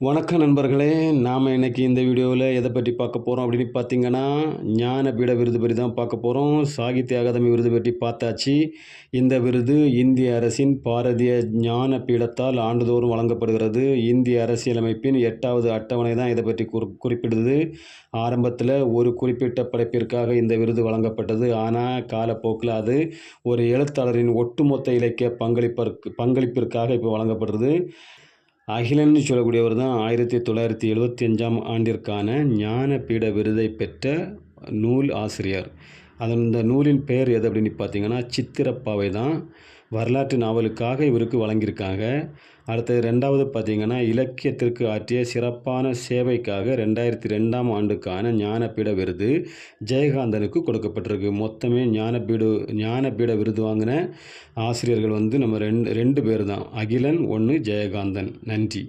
வணக்கம் நண்பர்களே நாம் இன்றைக்கி இந்த வீடியோவில் எதை பற்றி பார்க்க போகிறோம் அப்படின்னு பார்த்தீங்கன்னா ஞானபீட விருது பற்றி தான் பார்க்க போகிறோம் சாகித்ய அகாதமி விருது பற்றி பார்த்தாச்சு. இந்த விருது இந்திய அரசின் பாரதிய ஞான பீடத்தால் ஆண்டுதோறும் வழங்கப்படுகிறது. இந்திய அரசியலமைப்பின் எட்டாவது அட்டவணை தான் இதை பற்றி குறி குறிப்பிடுது. ஆரம்பத்தில் ஒரு குறிப்பிட்ட படைப்பிற்காக இந்த விருது வழங்கப்பட்டது. ஆனால் காலப்போக்கில் அது ஒரு எழுத்தாளரின் ஒட்டுமொத்த இலக்கிய பங்களிப்பிற்கு பங்களிப்பிற்காக இப்போ வழங்கப்படுறது. அகிலன்னு சொல்லக்கூடியவர் தான் ஆயிரத்தி தொள்ளாயிரத்தி எழுபத்தி அஞ்சாம் ஆண்டிற்கான ஞானபீட விருதை பெற்ற நூல் ஆசிரியர். அதன் இந்த நூலின் பெயர் எது அப்படின்னு பார்த்தீங்கன்னா சித்திரப்பாவை தான் வரலாற்று நாவலுக்காக இவருக்கு வழங்கியிருக்காங்க. அடுத்தது ரெண்டாவது பார்த்திங்கன்னா இலக்கியத்திற்கு ஆற்றிய சிறப்பான சேவைக்காக ரெண்டாயிரத்தி ரெண்டாம் ஆண்டுக்கான ஞானபீட விருது ஜெயகாந்தனுக்கு கொடுக்கப்பட்டிருக்கு. மொத்தமே ஞானபீடு ஞானபீட விருது வாங்கின ஆசிரியர்கள் வந்து நம்ம ரெண்டு ரெண்டு பேர் தான். அகிலன் ஒன்று ஜெயகாந்தன். நன்றி.